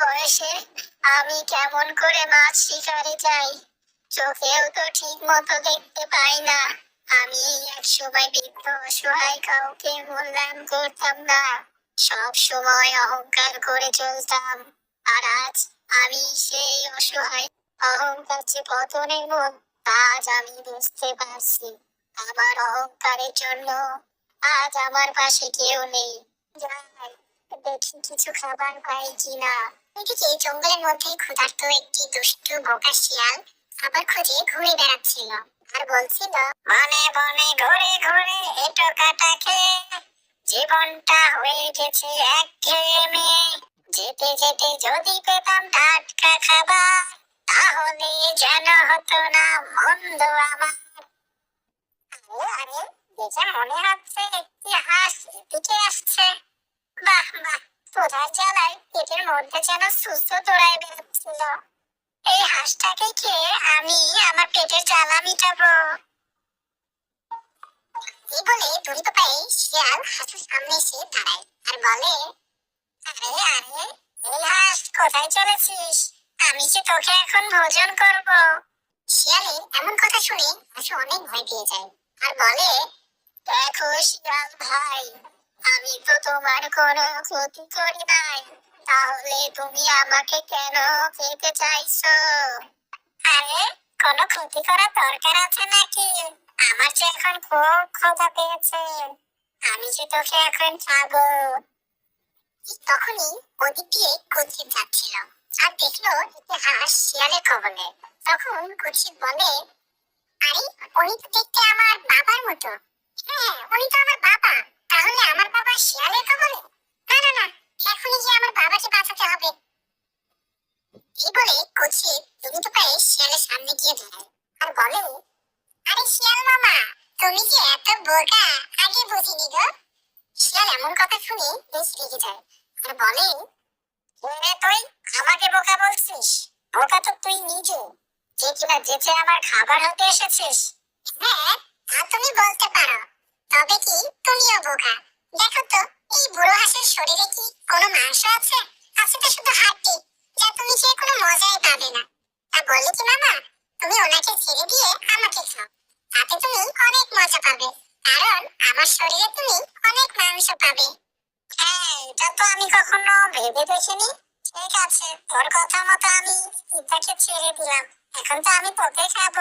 বয়সে আমি কেমন করে মাছ শিকারে যাই? চোখেও তো ঠিক মতো দেখতে পাই না। আমি এক সময় বৃদ্ধ অসহায় কাউকে মূল্যায়ন করতাম না। সব সময় অহংকার করে চলতাম। আর আজ আমি সেই অসহায় অহংকার যে পতনের মূল আজ আমি বুঝতে পারছি আমার অহংকারের জন্য আজ আমার পাশে কেউ নেই। যাই। দেখি কিছু খাবার পাই কিনা এদিকে জঙ্গলের মধ্যে ক্ষুধার্ত একটি দুষ্টু বোকা শিয়াল খাবার খুঁজে ঘুরে বেড়াচ্ছিল আর বলছিল বনে বনে ঘুরে ঘুরে এটো কাটা জীবনটা হয়ে গেছে একঘেয়েমে যেতে যেতে যদি পেতাম টাটকা খাবার তাহলে যেন হতো না মন্দ আমার আরে আরে দেখে মনে হচ্ছে একটি হাঁস এদিকে আসছে বাহ বাহ। মধ্যে যেন সুস্থ এই হাঁসটাকে আমি আমার পেটের জ্বালা মিটাবো। এই বলে শিয়াল হাঁসের সামনে এসে দাঁড়ায় আর বলে, আরে আরে, এই হাঁস, কোথায় চলেছিস? আমি যে তোকে এখন ভোজন করব। শিয়ালের এমন কথা শুনে হাঁস অনেক ভয় পেয়ে যায় আর বলে, দেখো শিয়াল ভাই আমি তো তোমার কোনো ক্ষতি করি নাই। তাহলে তুমি আমাকে কেন খেতে চাইছো? আরে, কোনো ক্ষতি করার দরকার আছে নাকি? আমার যে এখন খুব ক্ষুধা পেয়েছে। আমি যে তোকে এখন খাব। তখনই ওদিক দিয়ে কুৎসিত যাচ্ছিল। আর দেখল একটি হাঁস শিয়ালের কবলে। তখন কুৎসিত বলে, আরে, উনি তো দেখতে আমার বাবার মতো। হ্যাঁ উনি তো আমার বাবা তাহলে আমার বাবা শিয়ালের কবলে না না না এখনই যে আমার বাবাকে বাঁচাতে হবে এই বলে কুৎসিত দ্রুত পায়ে শিয়ালের সামনে গিয়ে আর বলে, আরে শিয়াল মামা, তুমি যে এত বোকা, আগে বুঝিনি গো। শিয়াল এমন কথা শুনে বেশ রেগে যায়। আর বলে তুই আমাকে বোকা বলছিস? বোকা তো তুই নিজে। যে কিনা যেচে আমার খাবার হতে এসেছিস। হ্যাঁ তা তুমি বলতে পারো। তবে কি তুমিও বোকা? দেখো তো, এই বুড়ো হাঁসের শরীরে কি কোনো মাংস আছে? তুমি ওনাকে ছেড়ে দিয়ে আমাকে খাও। তাতে তুমি অনেক মজা পাবে। কারণ আমার শরীরে তুমি অনেক মাংস পাবে। হ্যাঁ এটা তো আমি কখনো ভেবে দেখিনি। ঠিক আছে তোর কথা মতো আমি ছেড়ে দিলাম। এখন তো আমি তোকে খাব।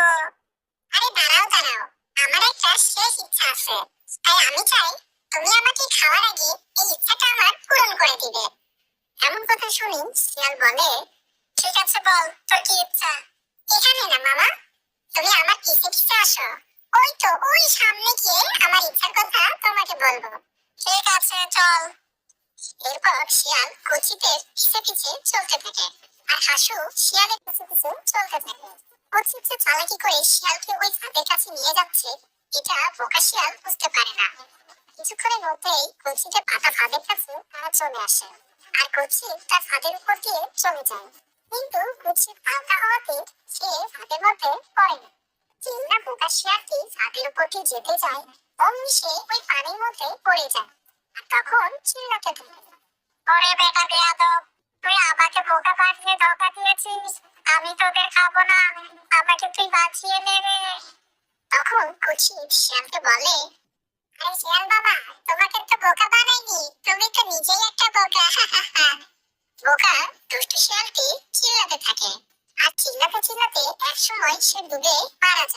আরে দাঁড়াও দাঁড়াও। আমার একটা শেষ ইচ্ছা আছে। তাই আমি চাই তুমি আমাকে খাওয়ার আগে এই ইচ্ছাটা আমার পূরণ করে দিবে। এমন কথা শুনি শিয়াল বলে ঠিক আছে বল তোর কি ইচ্ছা? এখানে না, মামা। তুমি আমার পিছে পিছে আসো? ওই তো, ওই সামনে গিয়ে আমার ইচ্ছার কথা তোমাকে বলব। ঠিক আছে, চল। এরপর শিয়াল কচিতের পিছে পিছে চলতে থাকে, আর হাসু শিয়ালের পিছে পিছে চলতে থাকে। কচিত চালাকি করে শিয়ালকে ওই ফাঁদের কাছে নিয়ে যাচ্ছে, এটা বোকা শিয়াল বুঝতে পারে না। কিছুক্ষণের মধ্যেই কচিতে পাতা ফাঁদের কাছে তারা চলে আসে, আর কচি তার ফাঁদের উপর দিয়ে চলে যায়। কিন্তু কচি হালকা হওয়াতে সে ফাঁদের মধ্যে পড়ে না। চিন্তা বোকা শিয়ালটি ফাঁদের উপর দিয়ে যেতে যায় অমনি সে ওই পানির মধ্যে পড়ে যায়। আর তখন চিল্লাতে থাকে ওরে বেটা বেয়াদব, তুই আমাকে বোকা বানিয়ে ধোকা দিয়েছিস, আমি তোদের খাব না, আমাকে তুই বাঁচিয়ে নেবে তখন কুচি শিয়ালকে বলে, আরে শিয়াল বাবা, তোমাকে তো বোকা বানাইনি, তুমি তো নিজেই একটা বোকা। বোকা দুষ্টু শিয়ালটি চিল্লাতে থাকে। আর চিল্লাতে চিল্লাতে এক সময় সে ডুবে মারা যায়।